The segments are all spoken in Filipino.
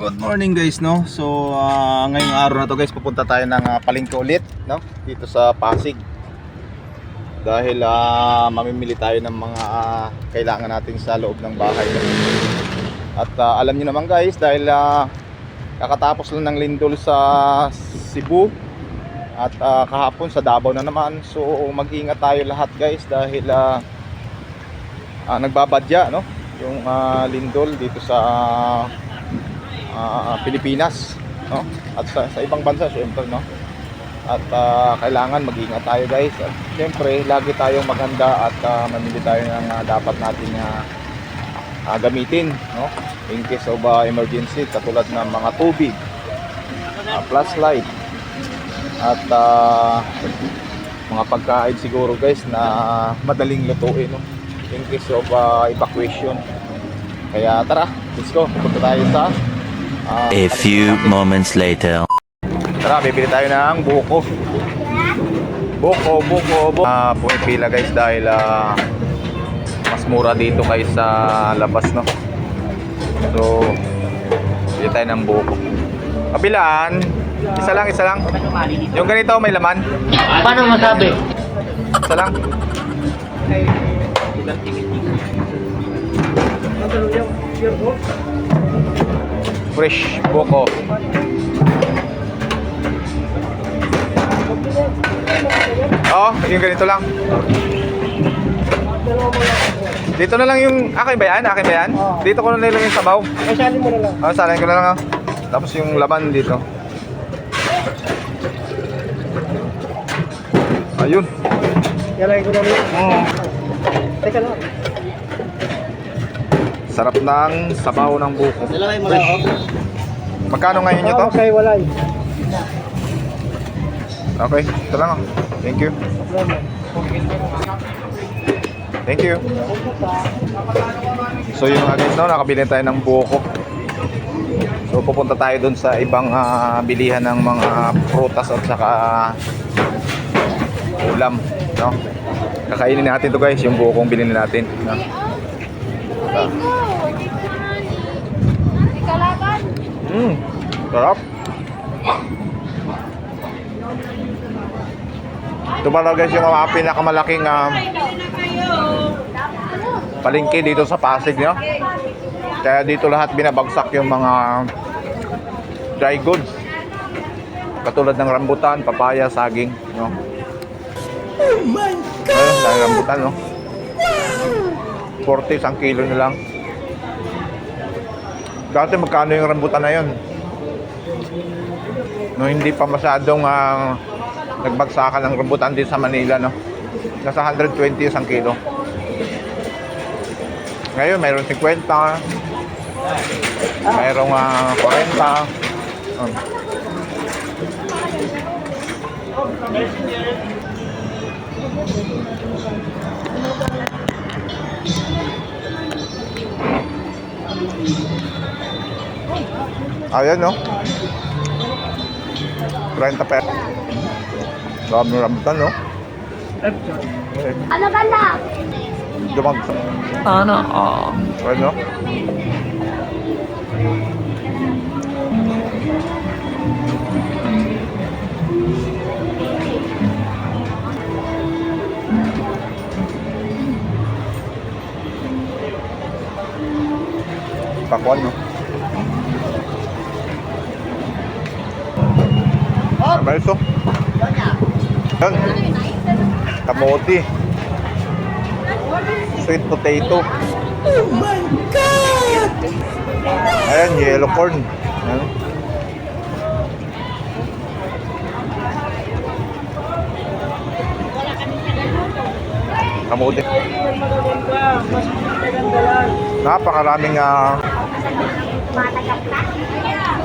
Good morning guys no. So ah, ngayong araw na to guys pupunta tayo ng ah, palengke ulit no dito sa Pasig. Dahil ah, mamimili tayo ng mga ah, kailangan natin sa loob ng bahay. At ah, alam niyo naman guys dahil ah, kakatapos lang ng lindol sa Cebu at ah, kahapon sa Davao na naman. So mag-ingat tayo lahat guys dahil ah, ah, nagbabadya no yung ah, lindol dito sa ah, Pilipinas no? At sa, sa ibang bansa syempre no? At ah, kailangan mag-ingat tayo guys. At syempre lagi tayong maganda at ah, mamili tayo ng ah, dapat natin na ah, gamitin no? In case of ah, emergency katulad ng mga tubig ah, flashlight at ah, mga pagkain siguro guys na madaling lutuin no? In case of ah, evacuation. Kaya tara let's go. Pupunta tayo sa A few moments later. Tara, bibili tayo ng buko. Buko, buko, buko. Ah, pumipila guys dahil ah, mas mura dito kaysa labas, no? So, bili tayo ng buko. Kabilaan, isa lang, isa lang. Yung ganito, may laman. Paano masabi? Isa lang. Fresh buko. Oo, yung ganito lang. Dito na lang yung akin ba yan? Akin ba yan? Dito ko na lang yung sabaw. Ay, salin mo na lang. Ah, salin ko na lang ah. Tapos yung laman dito. Ayun. Yan ko na lang. Mm. Teka lang. Sarap ng sabaw ng buko. Fresh. Magkano ngayon nyo to? Okay, walay. Okay, ito lang ah. Thank you. Thank you. So yung guys, no, nakabili tayo ng buko. So pupunta tayo dun sa ibang ah, bilihan ng mga prutas at saka ulam, no? Kakainin natin to guys, yung bukong binili natin. No? Ah. Mm, sarap. Ito pala guys yung mga pinakamalaking ah, palengke dito sa Pasig no? Kaya dito lahat binabagsak yung mga dry goods. Katulad ng rambutan, papaya, saging, no? Oh my God! Ayun, rambutan, no? 40 isang kilo na lang. Dati magkano yung rambutan na yun? No, hindi pa masyadong ah, nagbagsakan ng rambutan din sa Manila, no? Nasa 120 isang kilo. Ngayon, mayroon 50. Mayroong ah, 40. Um, Ayan, no? 30 pesos. Dami rambutan, no? Ano ka na? Dumagsa. Ano? Oh. Ano? Pakwan, no? Ano ito? Yan. Kamote. Sweet potato. Ayan, yellow corn. Ayan. Kamote. Napakaraming na.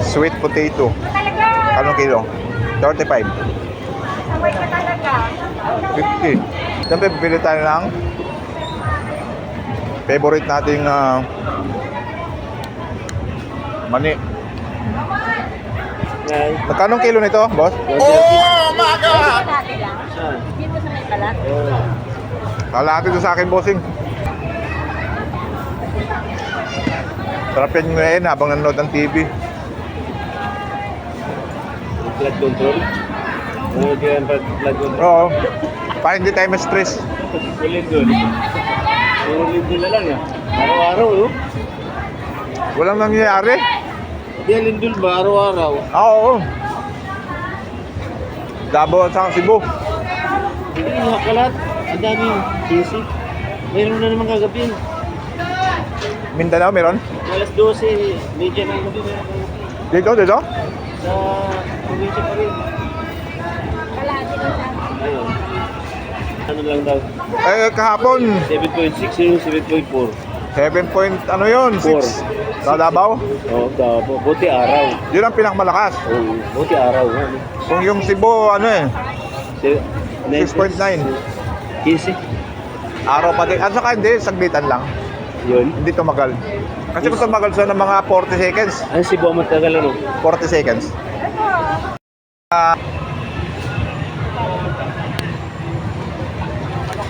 sweet potato. Anong kilo? 35. Sabay ka talaga. 50. Siyempre, bibili tayo ng favorite nating ah, mani. Magkano kilo nito, boss? Dati lang. Dito sa may balat. Kalahati to sa akin, bossing. Sarap yan ngayon habang nanonood ng TV. Blood control. Nanonood kayo ng blood control. Oo. Para hindi tayo ma-stress. Ulit doon. Puro lindol na lang ah. Araw-araw, no? Walang nangyayari. Hindi, lindol ba? Araw-araw. Ah, Oo. Davao at saka Cebu. Hindi, nakakalat. Ang daming busy. Meron na naman kagabi. Mindanao meron? Alas 12, medya ng gabi meron. Dito, dito? Sa probinsya pa rin. Kalahati lang sa. Ayun. Ano lang daw? Eh, kahapon, 7.6 yung 7.4. 7 point, ano yun? Four. 6. Sa Davao? Oo, oh, buti araw. Yun ang pinakamalakas. Oo, buti araw. Ano? Kung yung Cebu, ano eh, Si- 6.9. 15. araw pa din. At saka hindi, saglitan lang. Yun. Hindi tumagal. Kasi kung tumagal siya ng mga 40 seconds, Ano si Bo matagal ano? 40 seconds.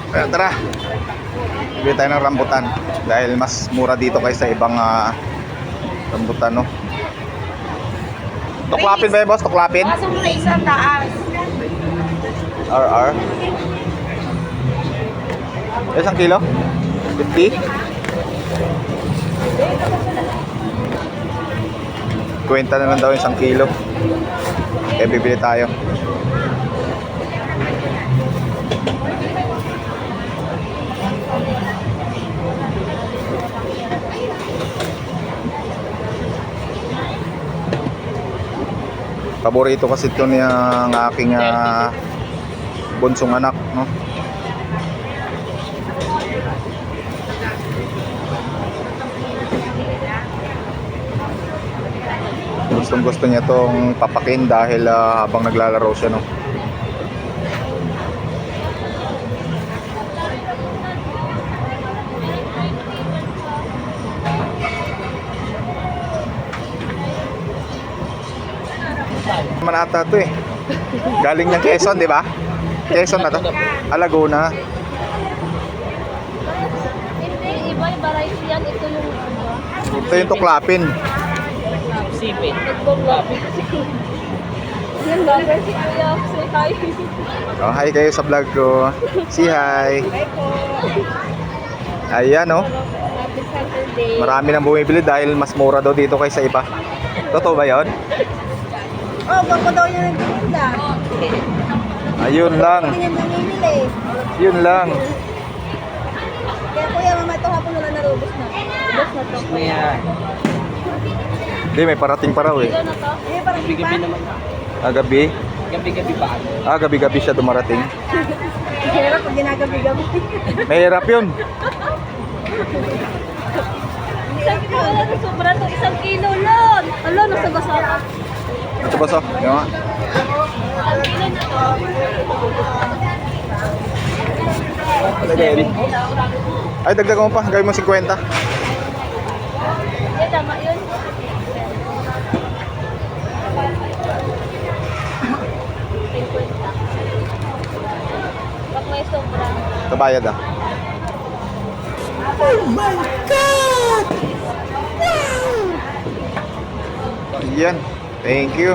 Kaya tara. Bili tayo ng rambutan dahil mas mura dito kaysa ibang ah, rambutan, no? Tuklapin ba yun, boss? Tuklapin? Kaso mo na isang taas. RR. Isang kilo? 50? Kwenta na lang daw isang kilo. Kaya bibili tayo. Paborito kasi ito ng aking ah, bunsong anak, no? Gustong gusto niya tong papakin dahil ah, habang naglalaro siya, no? Naman ata to eh. Galing ng Quezon, di ba? Quezon na to. Ah, Laguna. Hindi, iba yung variety yan. Ito yung ano. Ito yung tuklapin. Si Kuya, hi. Oh, hi kayo sa vlog ko. Say hi. Hi po. Ayan, oh. Marami nang bumibili dahil mas mura daw dito kaysa iba. Totoo ba yon? Oh, bako daw yung nagtitinda. Ayun lang. Yun lang. Kaya kuya, mama, ito hapon wala narubos na. Ubus na to. Hindi, may parating pa raw eh. Ito na to. Eh, parang gabi naman. Ah, gabi? Gabi-gabi pa ano? Ah, gabi-gabi siya dumarating. Hirap pag ginagabi-gabi. Mahirap yun. Isang kilo lang, sobra to. Isang kilo lang. Alo, nasa basahan. Ito ba so? Yung nga. Isang kilo na to. Ay, dagdagan mo pa. Gawin mo 50. Eh, tama yun. Pag may sobra. Kabayad ah. Oh my God! Wow! Yan. Thank you.